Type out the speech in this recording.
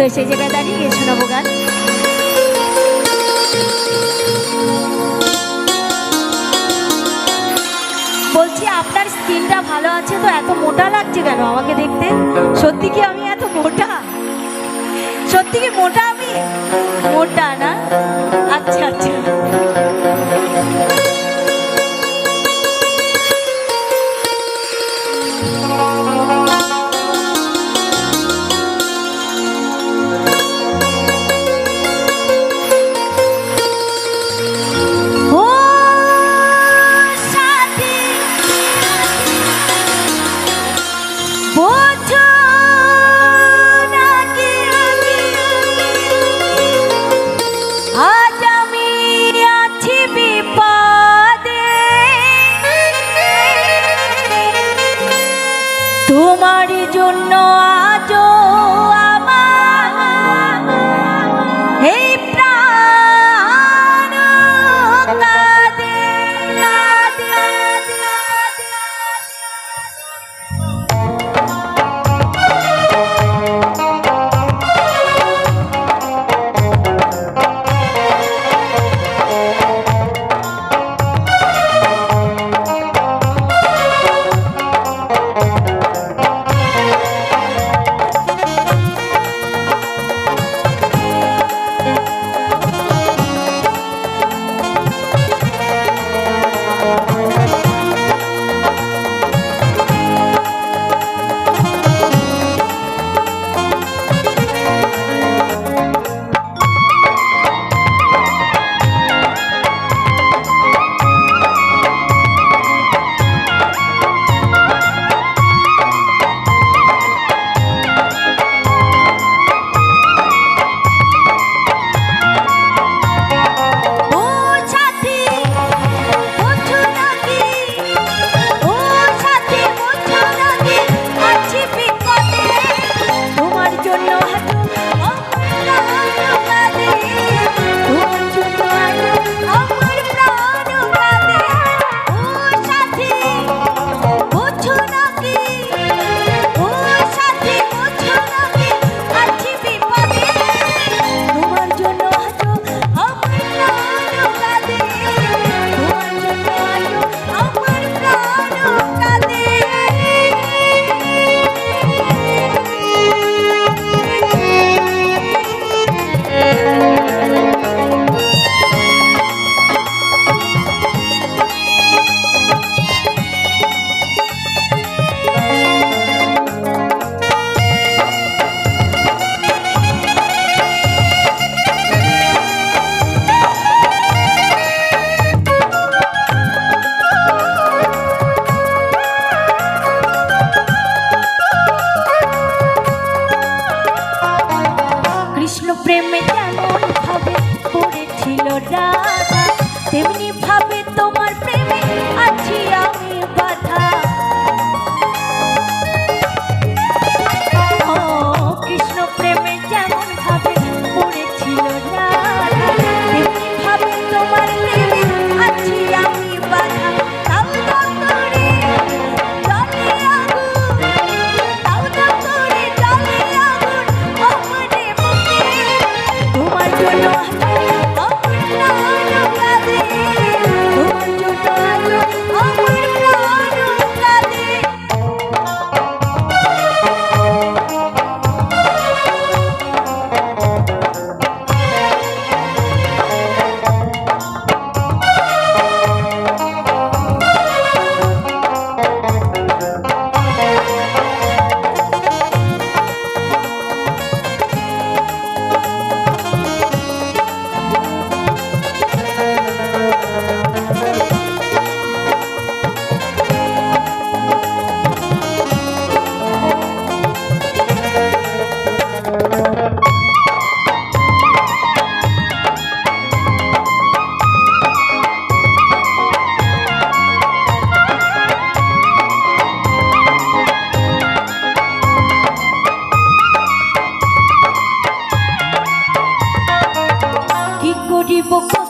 তো সেই জায়গায় দাঁড়িয়ে শোনাবো গান। বলছি, আপনার স্কিনটা ভালো আছে তো? এত মোটা লাগছে কেন আমাকে দেখতে? সত্যি কি আমি এত মোটা? সত্যি কি মোটা আমি? মোটা body for